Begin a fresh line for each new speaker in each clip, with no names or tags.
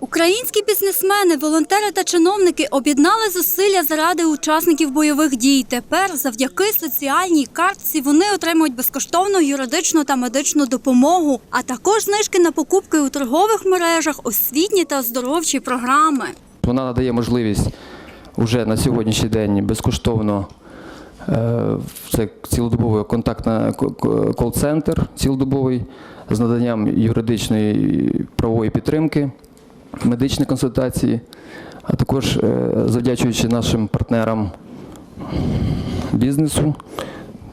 Українські бізнесмени, волонтери та чиновники об'єднали зусилля заради учасників бойових дій. Тепер, завдяки соціальній картці, вони отримують безкоштовну юридичну та медичну допомогу, а також знижки на покупки у торгових мережах, освітні та оздоровчі програми.
Вона надає можливість вже на сьогоднішній день безкоштовно. е, Це цілодобовий контактна к- к- кол-центр цілодобовий з наданням юридичної правової підтримки, медичні консультації, а також е, завдячуючи нашим партнерам бізнесу,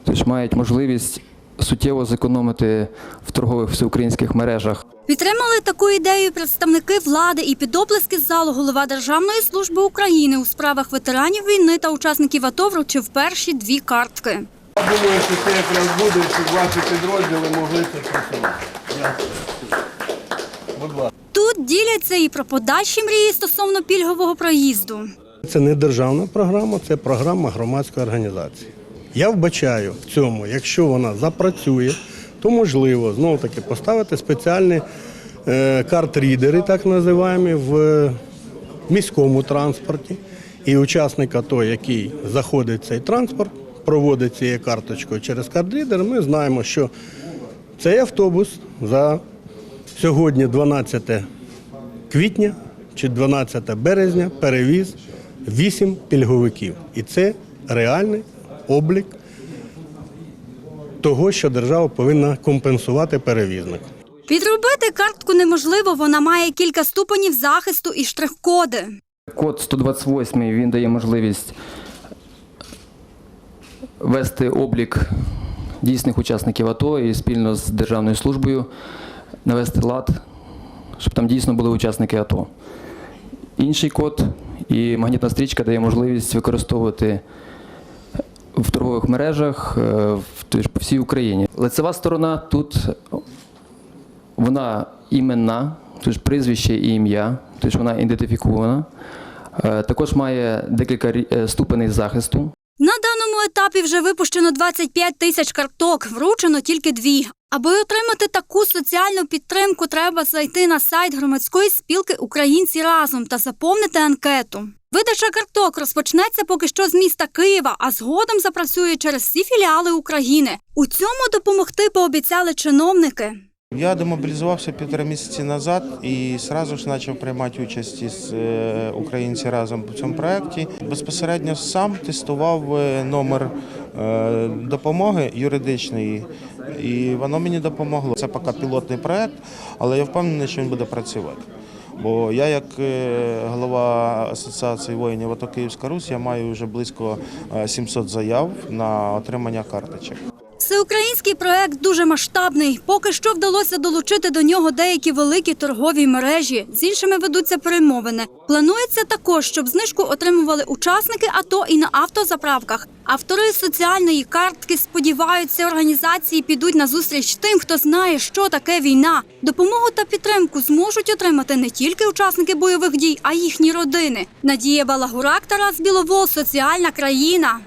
теж мають можливість суттєво зекономити в торгових всеукраїнських мережах.
Підтримали таку ідею представники влади і під оплески з залу голова Державної служби України у справах ветеранів війни та учасників АТО вручив перші дві картки.
Я думаю, що це якраз буде, щоб ваші підрозділи могли це просувати. Дякую. Будь ласка.
Тут діляться і про подальші мрії стосовно пільгового проїзду.
Це не державна програма, це програма громадської організації. Я вбачаю в цьому, якщо вона запрацює, то можливо знову таки поставити спеціальні е, карт-рідери, так називаємо, в міському транспорті. І учасник АТО, який заходить в цей транспорт, проводить цією карточкою через карт-рідер, ми знаємо, що цей автобус за сьогодні 12 квітня чи 12 березня перевіз 8 пільговиків. І це реальний облік того, що держава повинна компенсувати перевізник.
Підробити картку неможливо, вона має кілька ступенів захисту і штрих-коди.
Код 128 він дає можливість вести облік дійсних учасників АТО і спільно з Державною службою навести лад, щоб там дійсно були учасники АТО. Інший код і магнітна стрічка дає можливість використовувати в торгових мережах е, по всій Україні. Лицева сторона тут вона іменна, тож прізвище і ім'я, тож вона ідентифікована. Е, Також має декілька е, ступеней захисту.
Етапі вже випущено 25 тисяч карток, вручено тільки дві. Аби отримати таку соціальну підтримку, треба зайти на сайт громадської спілки Українці разом та заповнити анкету. Видача карток розпочнеться поки що з міста Києва, а згодом запрацює через всі філіали України. У цьому допомогти пообіцяли чиновники.
Я демобілізувався півтора місяці назад і одразу ж почав приймати участь із е, українці разом в цьому проєкті. Безпосередньо сам тестував е, номер е, допомоги юридичної, і воно мені допомогло. Це поки пілотний проєкт, але я впевнений, що він буде працювати. Бо я, як голова асоціації воїнів АТО Київська Русь, я маю вже близько е, 700 заяв на отримання карточок.
Всеукраїнський проект дуже масштабний. Поки що вдалося долучити до нього деякі великі торгові мережі. З іншими ведуться перемовини. Планується також, щоб знижку отримували учасники АТО і на автозаправках. Автори соціальної картки сподіваються, організації підуть на зустріч тим, хто знає, що таке війна. Допомогу та підтримку зможуть отримати не тільки учасники бойових дій, а й їхні родини. Надія Балагурак, Тарас Біловол, соціальна країна.